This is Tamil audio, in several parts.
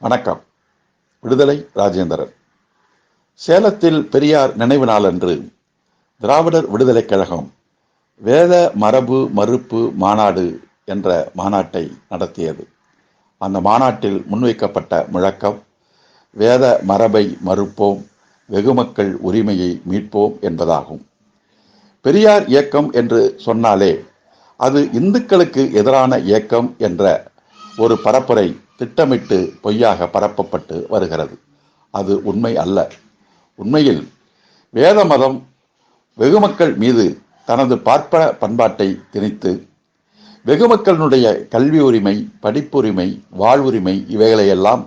வணக்கம். விடுதலை ராஜேந்திரன். சேலத்தில் பெரியார் நினைவு நாளன்று திராவிடர் விடுதலைக் கழகம் வேத மரபு மறுப்பு மாநாடு என்ற மாநாட்டை நடத்தியது. அந்த மாநாட்டில் முன்வைக்கப்பட்ட முழக்கம் வேத மரபை மறுப்போம் வெகுமக்கள் உரிமையை மீட்போம் என்பதாகும். பெரியார் இயக்கம் என்று சொன்னாலே அது இந்துக்களுக்கு எதிரான இயக்கம் என்ற ஒரு பரப்புரை திட்டமிட்டு பொய்யாக பரப்பப்பட்டு வருகிறது. அது உண்மை அல்ல. உண்மையில் வேத மதம் வெகுமக்கள் மீது தனது பார்ப்பன பண்பாட்டை திணித்து வெகுமக்களினுடைய கல்வி உரிமை படிப்புரிமை வாழ்வுரிமை இவைகளையெல்லாம்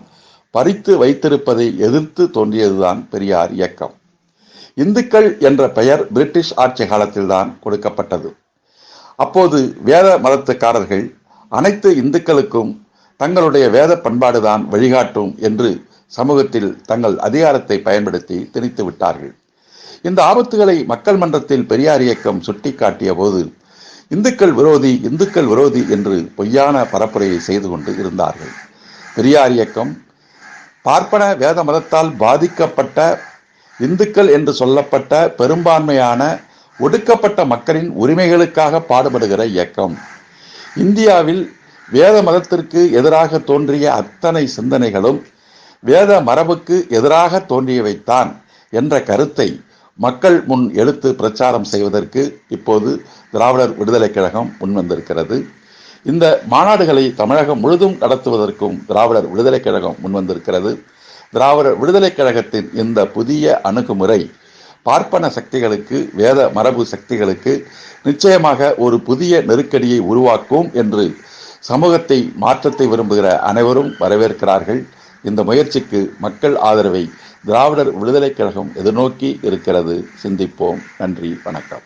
பறித்து வைத்திருப்பதை எதிர்த்து தோன்றியதுதான் பெரியார் இயக்கம். இந்துக்கள் என்ற பெயர் பிரிட்டிஷ் ஆட்சி காலத்தில்தான் கொடுக்கப்பட்டது. அப்போது வேத மதத்துக்காரர்கள் அனைத்து இந்துக்களுக்கும் தங்களுடைய வேத பண்பாடுதான் வழிகாட்டும் என்று சமூகத்தில் தங்கள் அதிகாரத்தை பயன்படுத்தி திணித்து விட்டார்கள். இந்த ஆபத்துகளை மக்கள் மன்றத்தில் பெரியார் இயக்கம் சுட்டிக்காட்டிய போது இந்துக்கள் விரோதி இந்துக்கள் விரோதி என்று பொய்யான பரப்புரையை செய்து கொண்டு இருந்தார்கள். பெரியார் இயக்கம் பார்ப்பன வேத மதத்தால் பாதிக்கப்பட்ட இந்துக்கள் என்று சொல்லப்பட்ட பெரும்பான்மையான ஒடுக்கப்பட்ட மக்களின் உரிமைகளுக்காக பாடுபடுகிற இயக்கம். இந்தியாவில் வேத மதத்திற்கு எதிராக தோன்றிய அத்தனை சிந்தனைகளும் வேத மரபுக்கு எதிராக தோன்றியவைத்தான் என்ற கருத்தை மக்கள் முன் எடுத்து பிரச்சாரம் செய்வதற்கு இப்போது திராவிடர் விடுதலைக் கழகம் முன்வந்திருக்கிறது. இந்த மாநாடுகளை தமிழகம் முழுதும் நடத்துவதற்கும் திராவிடர் விடுதலைக் கழகம் முன்வந்திருக்கிறது. திராவிடர் விடுதலைக் கழகத்தின் இந்த புதிய அணுகுமுறை பார்ப்பன சக்திகளுக்கு வேத மரபு சக்திகளுக்கு நிச்சயமாக ஒரு புதிய நெருக்கடியை உருவாக்கும் என்று சமூகத்தை மாற்றத்தை விரும்புகிற அனைவரும் வரவேற்கிறார்கள். இந்த முயற்சிக்கு மக்கள் ஆதரவை திராவிடர் விடுதலைக் கழகம் எதிர்நோக்கி இருக்கிறது. சிந்திப்போம். நன்றி. வணக்கம்.